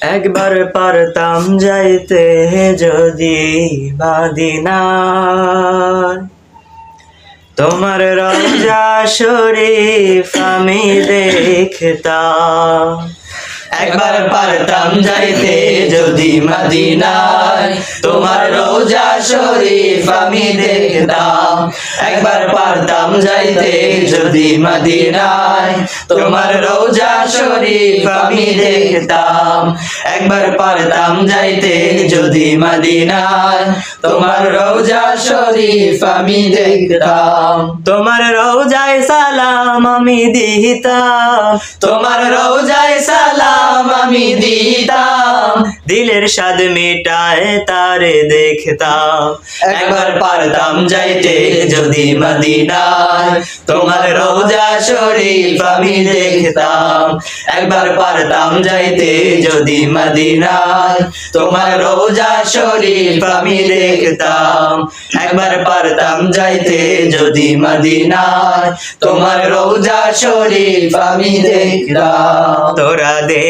একবার পারতাম যাইতে যদি মাদিনা তোমার রাজা শরীফ আমি দেখতাম। একবার পারতাম যাইতে যদি মদিনায়। তোমার রোজা শরীফ আমি দেখতাম। একবার পারতাম যাইতে যদি মদিনায়। তোমার রোজা শরীফ আমি দেখতাম। একবার পারতাম যাইতে যদি মদিনায়। তোমার রোজা শরীফ আমি দেখতাম। তোমার রোজায় সালাম আমি দিতাম। তোমার রোজায় সালাম আমি দিতাম। দিলের স্বাদ মিটায় তারে দেখতাম। একবার পারতাম যাইতে যদি মদিনায়। তোমার রোজা শরীফ আমি দেখতাম। একবার পারতাম যাইতে যদি মদিনায়। তোমার রোজা শরীফ আমি দেখতাম। একবার পারতাম যাইতে যদি মদিনায়। তোমার রোজা শরীফ আমি দেখতাম। তোরা দেখে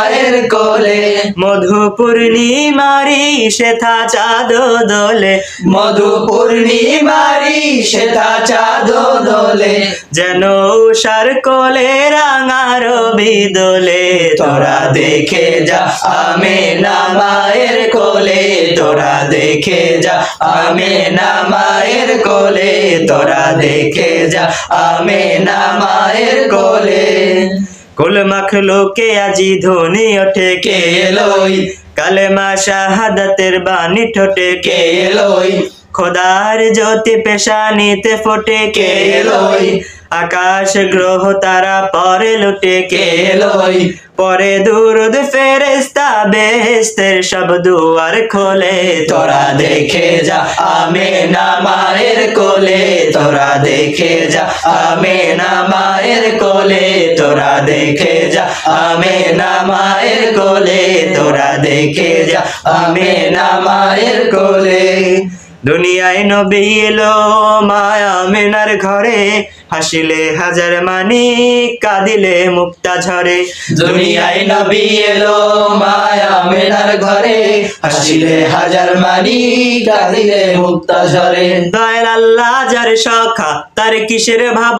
কোলে। মধু পূর্ণিমারি শেথা চাঁদ দোলে। মধু পূর্ণিমারি সেটা চাঁদ দোলে। যেন উষার কোলে রাঙা রবি দোলে তোরা দেখে যা আমে না মায়ের কোলে। তোরা দেখে যা আমে না মায়ের কোলে। তোরা দেখে যা আমে না মায়ের কোলে। কুল মাখলুকে আজি ধ্বনি ওঠে কে এলোই কালেমা শাহাদাতের বাণী ঠোঁটে কে এলোই খোদার জ্যোতি পেশানিতে ফোটে কে এলোই আকাশ গ্রহ তারা পরে লুটে কে এলোই পরে দুরুদ ফেরেস্তা বেহেস্তের সব দুয়ার খোলে। তোরা দেখে যা আমে না মায়ের কোলে। তোরা দেখে যা আমে না মায়ের কোলে তোরা দেখে যা আমে না মায়ের কোলে তোরা দেখে যা আমে না মায়ের কোলে। দুনিয়ায় নবী এলো মায়া মেনার ঘরে, হাসিলে হাজার মানি, কাঁদিলে মুক্তা ঝরে। দুনিয়ায় নবী এলো মায়া মেনার ঘরে, হাসিলে হাজার মানি, কাঁদিলে মুক্তা ঝরে। দয়াল আল্লাহ যার সখা, তার কিসের ভাব?